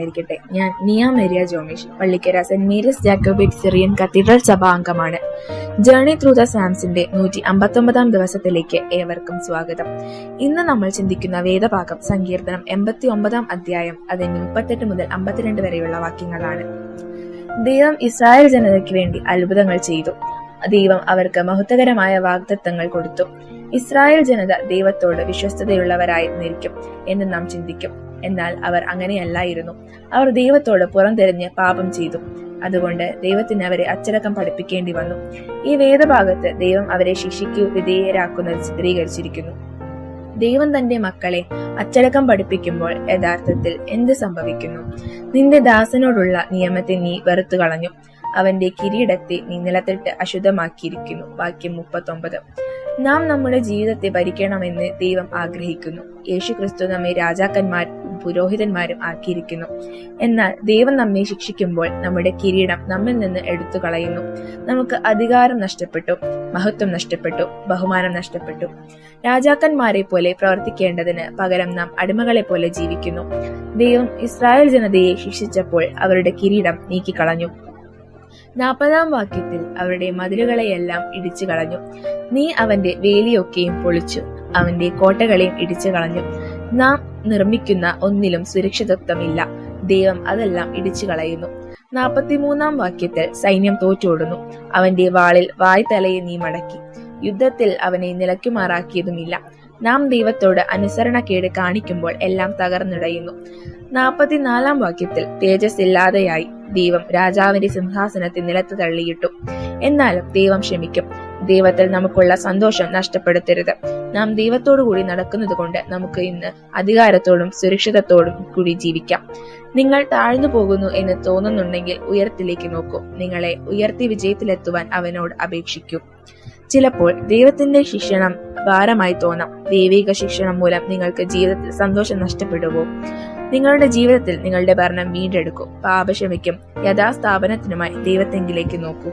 നമസ്കരിക്കട്ടെ ഞാൻ Niya Meriya Jomish Pallikkara saint Mary's Jacobite Syrian cathedral സഭാ അംഗമാണ് ജേണി ത്രൂ ദ സാംസിന്റെ നൂറ്റി അമ്പത്തൊമ്പതാം ദിവസത്തിലേക്ക് ഏവർക്കും സ്വാഗതം. ഇന്ന് നമ്മൾ ചിന്തിക്കുന്ന വേദഭാഗം സങ്കീർത്തനം എൺപത്തി ഒമ്പതാം അധ്യായം അതിന്റെ മുപ്പത്തെട്ട് മുതൽ അമ്പത്തിരണ്ട് വരെയുള്ള വാക്യങ്ങളാണ്. ദൈവം ഇസ്രായേൽ ജനതയ്ക്ക് വേണ്ടി അത്ഭുതങ്ങൾ ചെയ്തു. ദൈവം അവർക്ക് മഹത്വകരമായ വാഗ്ദത്തങ്ങൾ കൊടുത്തു. ഇസ്രായേൽ ജനത ദൈവത്തോട് വിശ്വസ്തതയുള്ളവരായി വിശ്വസ്തതയുള്ളവരായിരുന്നിരിക്കും എന്ന് നാം ചിന്തിക്കും. എന്നാൽ അവർ അങ്ങനെയല്ലായിരുന്നു. അവർ ദൈവത്തോട് പുറംതിരിഞ്ഞ് പാപം ചെയ്തു. അതുകൊണ്ട് ദൈവത്തിന് അവരെ അച്ചടക്കം പഠിപ്പിക്കേണ്ടി വന്നു. ഈ വേദഭാഗത്ത് ദൈവം അവരെ ശിക്ഷയ്ക്ക് വിധേയരാക്കുന്നത് ചിത്രീകരിച്ചിരിക്കുന്നു. ദൈവം തന്റെ മക്കളെ അച്ചടക്കം പഠിപ്പിക്കുമ്പോൾ യഥാർത്ഥത്തിൽ എന്ത് സംഭവിക്കുന്നു? നിന്റെ ദാസനോടുള്ള നിയമത്തെ നീ വെറുത്തു കളഞ്ഞു അവന്റെ കിരീടത്തെ നീ നിലത്തിട്ട് അശുദ്ധമാക്കിയിരിക്കുന്നു. വാക്യം മുപ്പത്തൊമ്പത്. നാം നമ്മുടെ ജീവിതത്തെ ഭരിക്കണമെന്ന് ദൈവം ആഗ്രഹിക്കുന്നു. യേശു ക്രിസ്തു നമ്മെ രാജാക്കന്മാർ പുരോഹിതന്മാരും ആക്കിയിരിക്കുന്നു. എന്നാൽ ദൈവം നമ്മെ ശിക്ഷിക്കുമ്പോൾ നമ്മുടെ കിരീടം നമ്മിൽ നിന്ന് എടുത്തു കളയുന്നു നമുക്ക് അധികാരം നഷ്ടപ്പെട്ടു മഹത്വം നഷ്ടപ്പെട്ടു ബഹുമാനം നഷ്ടപ്പെട്ടു. രാജാക്കന്മാരെ പോലെ പ്രവർത്തിക്കേണ്ടതിന് പകരം നാം അടിമകളെ പോലെ ജീവിക്കുന്നു. ദൈവം ഇസ്രായേൽ ജനതയെ ശിക്ഷിച്ചപ്പോൾ അവരുടെ കിരീടം നീക്കിക്കളഞ്ഞു. നാൽപ്പതാം വാക്യത്തിൽ അവരുടെ മതിലുകളെയെല്ലാം ഇടിച്ചു കളഞ്ഞു നീ അവന്റെ വേലിയൊക്കെയും പൊളിച്ചു അവന്റെ കോട്ടകളെയും ഇടിച്ചു കളഞ്ഞു നാം നിർമ്മിക്കുന്ന ഒന്നിലും സുരക്ഷിതത്വമില്ല. ദൈവം അതെല്ലാം ഇടിച്ചു കളയുന്നു നാൽപ്പത്തിമൂന്നാം വാക്യത്തിൽ സൈന്യം തോറ്റോടുന്നു. അവന്റെ വാളിൽ വായ്തലയെ നീ മടക്കി. യുദ്ധത്തിൽ അവനെ നിലയ്ക്കുമാറാക്കിയതുമില്ല. നാം ദൈവത്തോട് അനുസരണക്കേട് കാണിക്കുമ്പോൾ എല്ലാം തകർന്നിടയുന്നു. നാൽപ്പത്തിനാലാം വാക്യത്തിൽ തേജസ് ഇല്ലാതെയായി ദൈവം രാജാവിന്റെ സിംഹാസനത്തിൽ നിലത്ത് തള്ളിയിട്ടു. എന്നാലും ദൈവം ക്ഷമിക്കും. ദൈവത്തിൽ നമുക്കുള്ള സന്തോഷം നഷ്ടപ്പെടുത്തരുത്. നാം ദൈവത്തോടു കൂടി നടക്കുന്നത് കൊണ്ട് നമുക്ക് ഇന്ന് അധികാരത്തോടും സുരക്ഷിതത്തോടും കൂടി ജീവിക്കാം. നിങ്ങൾ താഴ്ന്നു പോകുന്നു എന്ന് തോന്നുന്നുണ്ടെങ്കിൽ ഉയർത്തിലേക്ക് നോക്കൂ. നിങ്ങളെ ഉയർത്തി വിജയത്തിലെത്തുവാൻ അവനോട് അപേക്ഷിക്കൂ. ചിലപ്പോൾ ദൈവത്തിന്റെ ശിക്ഷണം ഭാരമായി തോന്നാം. ദൈവിക ശിക്ഷണം മൂലം നിങ്ങൾക്ക് ജീവിതത്തിൽ സന്തോഷം നഷ്ടപ്പെടുവോ? നിങ്ങളുടെ ജീവിതത്തിൽ നിങ്ങളുടെ ഭരണം വീണ്ടെടുക്കും. പാപക്ഷമിക്കും. യഥാസ്ഥാപനത്തിനുമായി ദൈവത്തെങ്കിലേക്ക് നോക്കൂ.